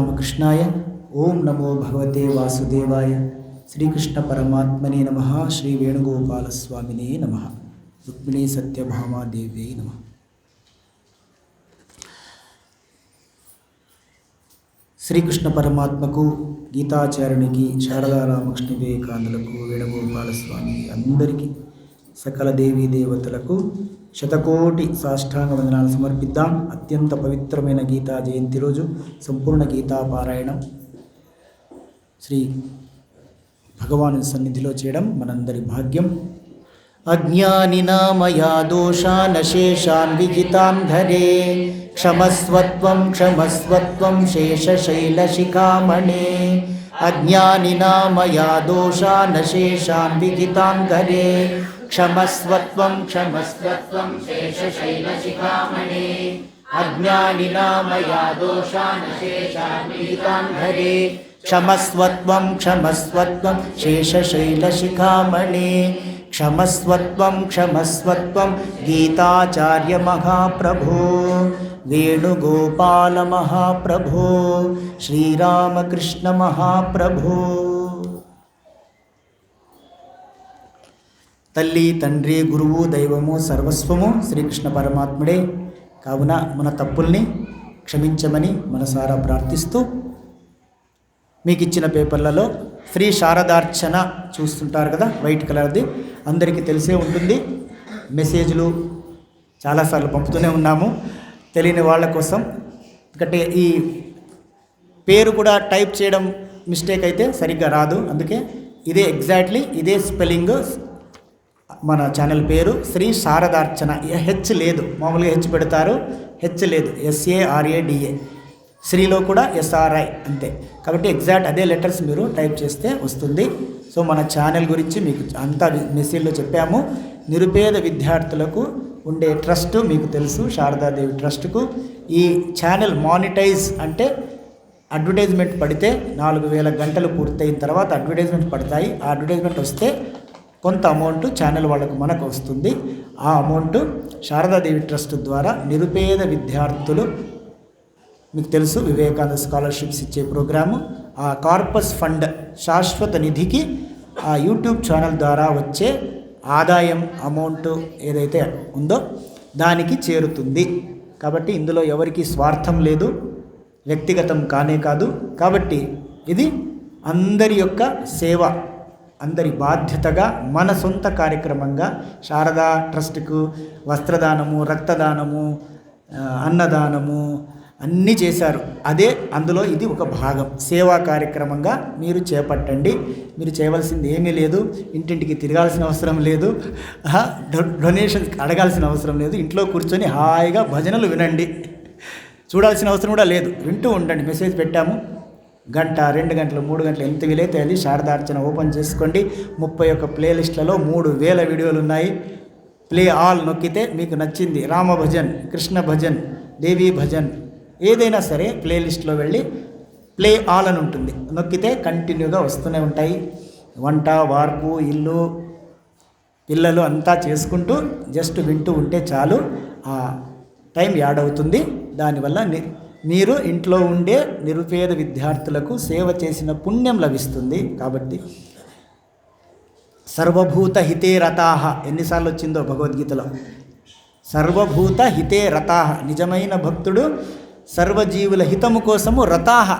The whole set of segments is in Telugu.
రామకృష్ణాయ ఓం నమో భగవతే వాసుదేవాయ శ్రీకృష్ణ పరమాత్మనే నమ శ్రీ వేణుగోపాలస్వామినే నమ రుక్మిణీ సత్యభామాదేవ్యై నమ శ్రీకృష్ణ పరమాత్మకు గీతాచార్యునికి శారదా రామకృష్ణ వివేకానందులకు వేణుగోపాలస్వామి అందరికీ సకల దేవీ దేవతలకు శతకోటి సాష్టాంగ వందనాలు సమర్పిద్దాం. అత్యంత పవిత్రమైన గీతా జయంతి రోజు సంపూర్ణ గీతా పారాయణం శ్రీ భగవాను సన్నిధిలో చేయడం మనందరి భాగ్యం. అజ్ఞానినా దోషాన్ శేషాన్ విజితాన్ ధరే క్షమస్వత్వం క్షమస్వత్వం శేషశైలశిఖామణే అజ్ఞానినా దోషాన్ శేషాన్ విజితాన్ ధరే క్షమస్వత్వం క్షమస్వత్వం శేషశైలశిఖామణే అజ్ఞానినా మయా దోషానశేషాన్ విజితాన్ ధరే క్షమస్వత్వం క్షమస్వత్వం శేషశైలశిఖామణే క్షమస్వత్వం క్షమస్వత్వం గీతాచార్య తల్లి తండ్రి గురువు దైవము సర్వస్వము శ్రీకృష్ణ పరమాత్ముడే. కావున మన తప్పుల్ని క్షమించమని మనసారా ప్రార్థిస్తూ మీకు ఇచ్చిన పేపర్లలో శ్రీ శారదార్చన చూస్తుంటారు కదా వైట్ కలర్ది. అందరికీ తెలిసే ఉంటుంది. మెసేజ్లు చాలాసార్లు పంపుతూనే ఉన్నాము. తెలియని వాళ్ళ కోసం. ఎందుకంటే ఈ పేరు కూడా టైప్ చేయడం మిస్టేక్ అయితే సరిగ్గా రాదు. అందుకే ఇదే ఎగ్జాక్ట్లీ ఇదే స్పెల్లింగ్ మన ఛానల్ పేరు శ్రీ శారదార్చన. హెచ్ లేదు. మామూలుగా హెచ్ పెడతారు. హెచ్ లేదు. ఎస్ఏఆర్ఏడిఏ శ్రీలో కూడా ఎస్ఆర్ఐ అంతే. కాబట్టి ఎగ్జాక్ట్ అదే లెటర్స్ మీరు టైప్ చేస్తే వస్తుంది. సో మన ఛానల్ గురించి మీకు అంతా మెసేజ్లో చెప్పాము. నిరుపేద విద్యార్థులకు ఉండే ట్రస్ట్ మీకు తెలుసు. శారదాదేవి ట్రస్ట్కు. ఈ ఛానల్ మానిటైజ్ అంటే అడ్వర్టైజ్మెంట్ పడితే నాలుగు వేల గంటలు పూర్తయిన తర్వాత అడ్వర్టైజ్మెంట్ పడతాయి. ఆ అడ్వర్టైజ్మెంట్ వస్తే కొంత అమౌంట్ ఛానల్ వాళ్ళకు మనకు వస్తుంది. ఆ అమౌంట్ శారదాదేవి ట్రస్ట్ ద్వారా నిరుపేద విద్యార్థులు మీకు తెలుసు వివేకానంద స్కాలర్షిప్స్ ఇచ్చే ప్రోగ్రాము. ఆ కార్పస్ ఫండ్ శాశ్వత నిధికి ఆ యూట్యూబ్ ఛానల్ ద్వారా వచ్చే ఆదాయం అమౌంట్ ఏదైతే ఉందో దానికి చేరుతుంది. కాబట్టి ఇందులో ఎవరికి స్వార్థం లేదు వ్యక్తిగతం కానే కాదు. కాబట్టి ఇది అందరి యొక్క సేవ. అందరి బాధ్యతగా మన సొంత కార్యక్రమంగా శారదా ట్రస్ట్కు వస్త్రదానము రక్తదానము అన్నదానము అన్నీ చేశారు. అదే అందులో ఇది ఒక భాగం. సేవా కార్యక్రమంగా మీరు చేపట్టండి. మీరు చేయవలసింది ఏమీ లేదు. ఇంటింటికి తిరగాల్సిన అవసరం లేదు. డొనేషన్ అడగాల్సిన అవసరం లేదు. ఇంట్లో కూర్చొని హాయిగా భజనలు వినండి. చూడాల్సిన అవసరం కూడా లేదు. వింటూ ఉండండి. మెసేజ్ పెట్టాము. గంట రెండు గంటలు మూడు గంటలు ఎంత వీలైతే అది శారదార్చన ఓపెన్ చేసుకోండి. ముప్పై ఒక్క ప్లేలిస్ట్లలో మూడు వేల వీడియోలు ఉన్నాయి ప్లే ఆల్ నొక్కితే మీకు నచ్చింది. రామ భజన్ కృష్ణ భజన్ దేవీ భజన్. ఏదైనా సరే ప్లేలిస్ట్లో వెళ్ళి ప్లే ఆల్ అని ఉంటుంది. నొక్కితే కంటిన్యూగా వస్తూనే ఉంటాయి. వంట వార్పు ఇల్లు పిల్లలు అంతా చేసుకుంటూ జస్ట్ వింటూ ఉంటే చాలు. ఆ టైం యాడ్ అవుతుంది. దానివల్ల మీరు ఇంట్లో ఉండే నిరుపేద విద్యార్థులకు సేవ చేసిన పుణ్యం లభిస్తుంది కాబట్టి సర్వభూత హితే రతాహ. ఎన్నిసార్లు వచ్చిందో భగవద్గీతలో? సర్వభూత హితే రతాహ. నిజమైన భక్తుడు సర్వజీవుల హితము కోసము రతాహ.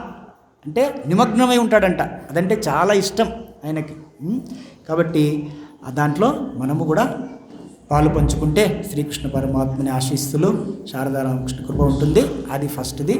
అంటే నిమగ్నమై ఉంటాడంట. అదంటే చాలా ఇష్టం ఆయనకి. కాబట్టి దాంట్లో మనము కూడా పాలు పంచుకుంటే శ్రీకృష్ణ పరమాత్మని ఆశీస్సులు శారదారామకృష్ణ కృప ఉంటుంది. అది ఫస్ట్ది